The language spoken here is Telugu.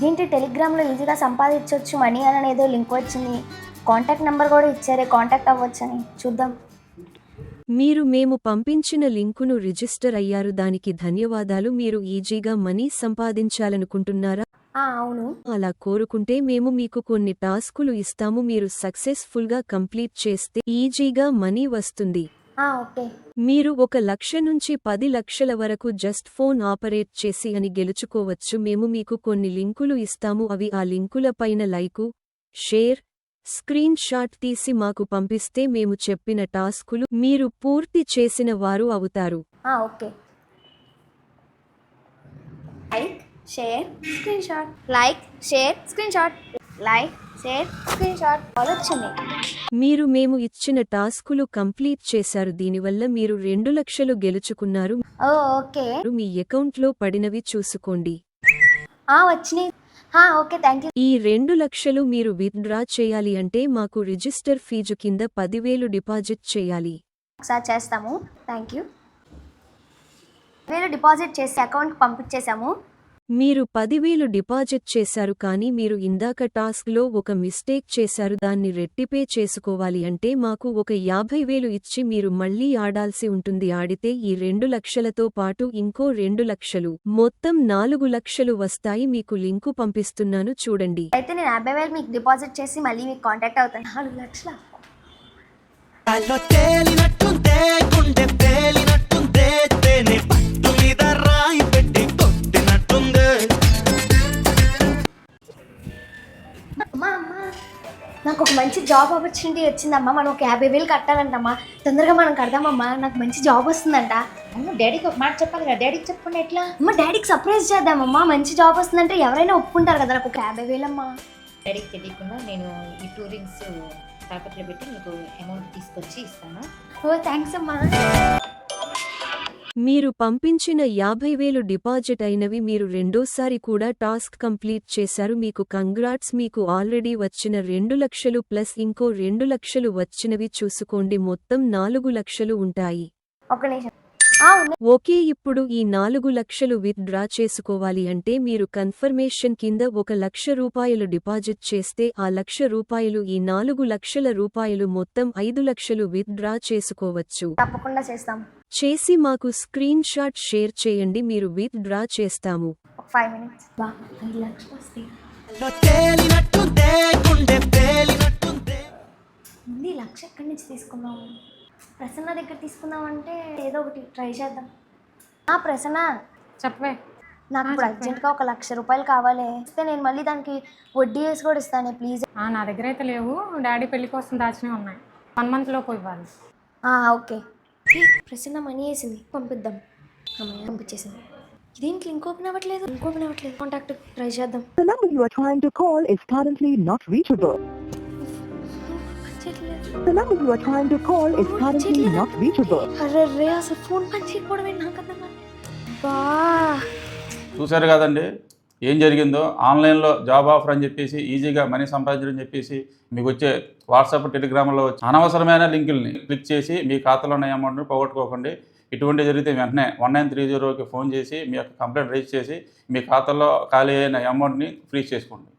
దీంట్లో టెలిగ్రామ్లో ఈజీగా సంపాదించవచ్చు మనీ అని ఏదో లింక్ వచ్చింది. కాంటాక్ట్ నెంబర్ కూడా ఇచ్చారే కాంటాక్ట్ అవ్వచ్చని. చూద్దాం. మీరు మేము పంపించిన లింకును రిజిస్టర్ అయ్యారు. దానికి ధన్యవాదాలు. మీరు ఈజీగా మనీ సంపాదించాలనుకుంటున్నారా? అవును. అలా కోరుకుంటే మేము మీకు కొన్ని టాస్కులు ఇస్తాము. మీరు సక్సెస్ఫుల్గా కంప్లీట్ చేస్తే ఈజీగా మనీ వస్తుంది. మీరు ఒక లక్ష నుంచి పది లక్షల వరకు జస్ట్ ఫోన్ ఆపరేట్ చేసి అని గెలుచుకోవచ్చు. మేము మీకు కొన్ని లింకులు ఇస్తాము. అవి ఆ లింకుల పైన లైకు షేర్ స్క్రీన్ షాట్ తీసి మాకు పంపిస్తే మేము చెప్పిన టాస్కులు మీరు పూర్తి చేసిన వారు అవుతారు. Like share screen shot. Like share screen shot. Like share screen shot వచ్చింది మీరు మేము ఇచ్చిన టాస్కులు కంప్లీట్ చేశారు. దీనివల్ల మీరు రెండు లక్షలు గెలుచుకున్నారు. ఓ ఓకే. మీ అకౌంట్లో పడినవి చూసుకోండి. ఆ, వచ్చినాయి. ఆ, ఓకే థ్యాంక్ యూ. ఈ రెండు లక్షలు మీరు విత్డ్రా చేయాలి అంటే మాకు రిజిస్టర్ ఫీజు కింద పదివేలు డిపాజిట్ చేయాలి. ఒకసారి చేస్తాము. Thank you. వేలు డిపాజిట్ చేసి అకౌంట్కి పంపించేసాము మీరు పదివేలు డిపాజిట్ చేశారు కానీ మీరు ఇందాక టాస్క్లో ఒక మిస్టేక్ చేశారు దాన్ని రెట్టిపే చేసుకోవాలి అంటే మాకు ఒక యాభై వేలు ఇచ్చి మీరు మళ్ళీ ఆడాల్సి ఉంటుంది. ఆడితే ఈ రెండు లక్షలతో పాటు ఇంకో రెండు లక్షలు మొత్తం నాలుగు లక్షలు వస్తాయి మీకు లింకు పంపిస్తున్నాను చూడండి. అయితే నేను యాభై వేలు మీకు డిపాజిట్ చేసి మళ్ళీ మీకు కాంటాక్ట్ అవుతాను. నాలుగు లక్షల? అమ్మా అమ్మా. నాకు ఒక మంచి జాబ్ ఆపర్చునిటీ వచ్చిందమ్మా. మనం ఒక యాభై వేలు కట్టాలంటమ్మా. తొందరగా మనం కడదామమ్మా. నాకు మంచి జాబ్ వస్తుందంట. అవును డాడీకి ఒక మాట చెప్పాలి కదా. డాడీకి చెప్పకుండా ఎట్లా? అమ్మ డాడీకి సర్ప్రైజ్ చేద్దామమ్మా. మంచి జాబ్ వస్తుందంటే ఎవరైనా ఒప్పుకుంటారు కదా. నాకు ఒక యాభై వేలమ్మా. డాడీకి తెలియకుండా నేను ఈ టూ రింగ్స్ తాకట్లో పెట్టి మీకు అమౌంట్ తీసుకొచ్చి ఇస్తాను. ఓ థ్యాంక్స్ అమ్మా. మీరు పంపించిన యాభై వేలు డిపాజిట్ అయినవి మీరు రెండోసారి కూడా టాస్క్ కంప్లీట్ చేశారు. మీకు కంగ్రాట్స్ మీకు ఆల్రెడీ వచ్చిన రెండు లక్షలు ప్లస్ ఇంకో రెండు లక్షలు వచ్చినవి చూసుకోండి. మొత్తం నాలుగు లక్షలు ఉంటాయి. ఒక నిమిషం. ఓకే ఇప్పుడు ఈ నాలుగు లక్షలు విత్ డ్రా చేసుకోవాలి అంటే మీరు కన్ఫర్మేషన్ కింద ఒక లక్ష రూపాయలు డిపాజిట్ చేస్తే ఆ లక్ష రూపాయలు ఈ నాలుగు లక్షల రూపాయలు మొత్తం ఐదు లక్షలు విత్ డ్రా చేసుకోవచ్చు. తప్పకుండా చేస్తాం. చేసి మాకు స్క్రీన్ షాట్ షేర్ చేయండి మీరు విత్ డ్రా చేస్తాము ఫైవ్ మినిట్స్. లక్ష ఎక్కడి నుంచి తీసుకుందాం ప్రసన్న దగ్గర తీసుకుందామంటే ఏదో ఒకటి ట్రై చేద్దాం. ఆ ప్రసన్న. చెప్పవే. నాకు ఇప్పుడు అర్జెంట్గా ఒక లక్ష రూపాయలు కావాలి. ఇస్తే నేను మళ్ళీ దానికి వడ్డీ వేసి కూడా ఇస్తాను ప్లీజ్. ఆ, నా దగ్గర అయితే లేవు. డాడీ పెళ్ళి కోసం దాచినవి ఉన్నాయి. వన్ మంత్ లోపు ఇవ్వాలి. ఓకే. ప్రసన్న మనీ వేసింది. పంపిద్దాం. అమ్మాయి పంపించేసింది. ఇదేంటి లింక్ ఓపెన్ అవ్వట్లేదు? లింక్ ఓపెన్ అవ్వట్లేదు. కాంటాక్ట్ ట్రై చేద్దాం. The number you are trying to call is currently not reachable. The number you are trying to call is currently not reachable. అరే అసలు ఫోన్ పని చేయకపోవడం నాకు అర్థం. బా. చూశారు కదండి? ఏం జరిగిందో? ఆన్లైన్లో జాబ్ ఆఫర్ అని చెప్పేసి ఈజీగా మనీ సంపాదించడం చెప్పేసి మీకు వచ్చే వాట్సాప్ టెలిగ్రామ్లో వచ్చే అనవసరమైన లింకుల్ని క్లిక్ చేసి మీ ఖాతాలో ఉన్న అమౌంట్ని పోగొట్టుకోకండి. ఇటువంటి జరిగితే వెంటనే వన్ నైన్ త్రీ జీరోకి ఫోన్ చేసి మీ యొక్క కంప్లైంట్ రేజ్ చేసి మీ ఖాతాలో ఖాళీ అయిన అమౌంట్ని ఫ్రీజ్ చేసుకోండి.